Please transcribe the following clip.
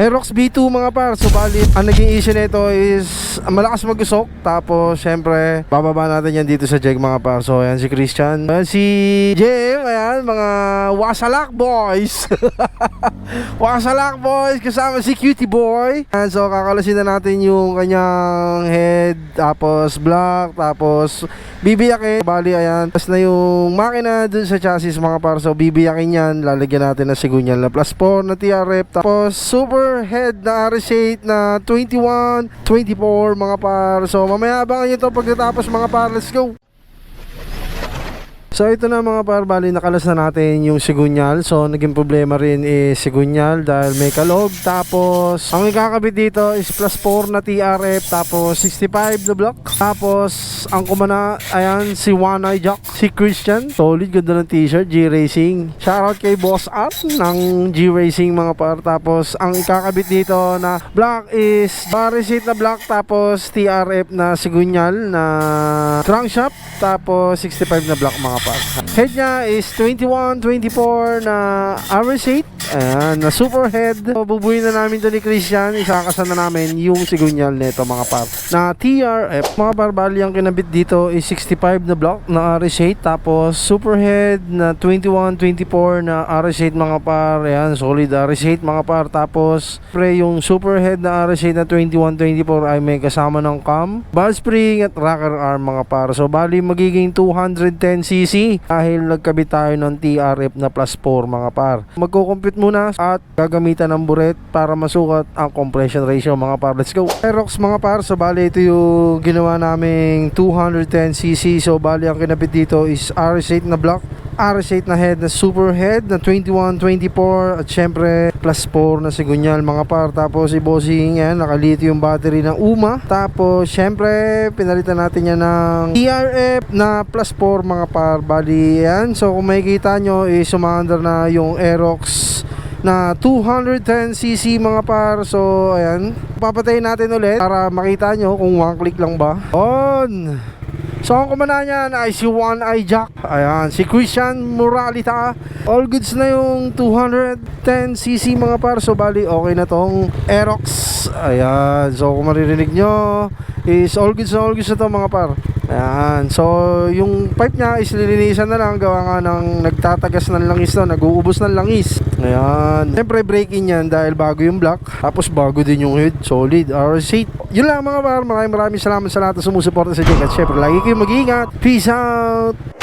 Aerox B2 mga par. So bali, ang naging issue nito is ah, malakas mag-usok. Tapos syempre, bababa natin yan dito sa jeg mga par. So ayan si Christian. Ayan si JM. Ayan, mga Wasalak boys. Wasalak boys. Kasama si Cutie Boy. Ayan, so kakalasin na natin yung kanyang head. Tapos block. Tapos bibiyakin. Bali ayan. Tapos na yung makina dun sa chassis mga par. So bibiyakin yan. Lalagyan natin na sigunyal na plus 4 na TRF. Tapos super head na RS8 na 21, 24 mga par. So mamaya abangan nyo to pagkatapos mga par. Let's go! So ito na mga par, bali nakalas na natin yung sigunyal. So naging problema rin is sigunyal dahil may kalog. Tapos ang ikakabit dito is plus 4 na TRF. Tapos 65 na block. Tapos ang kumana, ayan si One Eye Jack, si Christian. Solid, ganda ng t-shirt, G-Racing. Shoutout kay Boss Art ng G-Racing mga par. Tapos ang ikakabit dito na block is Barisit na block. Tapos TRF na sigunyal na crankshaft. Tapos 65 na block mga par. Head niya is 21, 24 na RS8. Ayan, na super head. So, bubuhin na namin to ni Christian. Isakasan na namin yung sigunyal nito mga par. Na TRF. Mga par, bali ang kinabit dito is 65 na block na RS8. Tapos super head na 21, 24 na RS8 mga par. Ayan, solid RS8 mga par. Tapos pre yung super head na RS8 na 21, 24 ay may kasama ng cam, ball spring at rocker arm mga par. So bali magiging 210cc dahil nagkabit tayo ng TRF na plus 4 mga par. Magko-compute muna at gagamitan ng buret para masukat ang compression ratio mga par. Let's go! Aerox mga par. So bali ito yung ginawa naming 210cc. So bali ang kinabit dito is RS8 na block RS8 na head na super head na 21, 24 at syempre plus 4 na sigunyal mga par. Tapos i-bossing yan nakalit yung battery ng UMA. Tapos syempre pinalitan natin yan ng TRF na plus 4 mga par. Bali yan so kung makikita nyo is sumandar na yung Aerox na 210cc mga par. So ayan papatayin natin ulit para makita nyo kung one click lang ba. On So ang kumana niyan ay si One Eye Jack Ayan, si Christian Moralita. All goods na yung 210cc mga par. So bali okay na tong Aerox. Ayan, so kung maririnig nyo Is all goods na all goods na to mga par. Ayan, so yung pipe niya is lilinisan na lang. Gawa nga ng nagtatagas ng langis to Nag-uubos ng langis Ayan, siyempre break in yan dahil bago yung block Tapos bago din yung head, solid RS8 Yun lang mga par, maraming maraming salamat sa lahat na sumusuporta sa Jake. At syempre lagi kayong mag-iingat. Peace out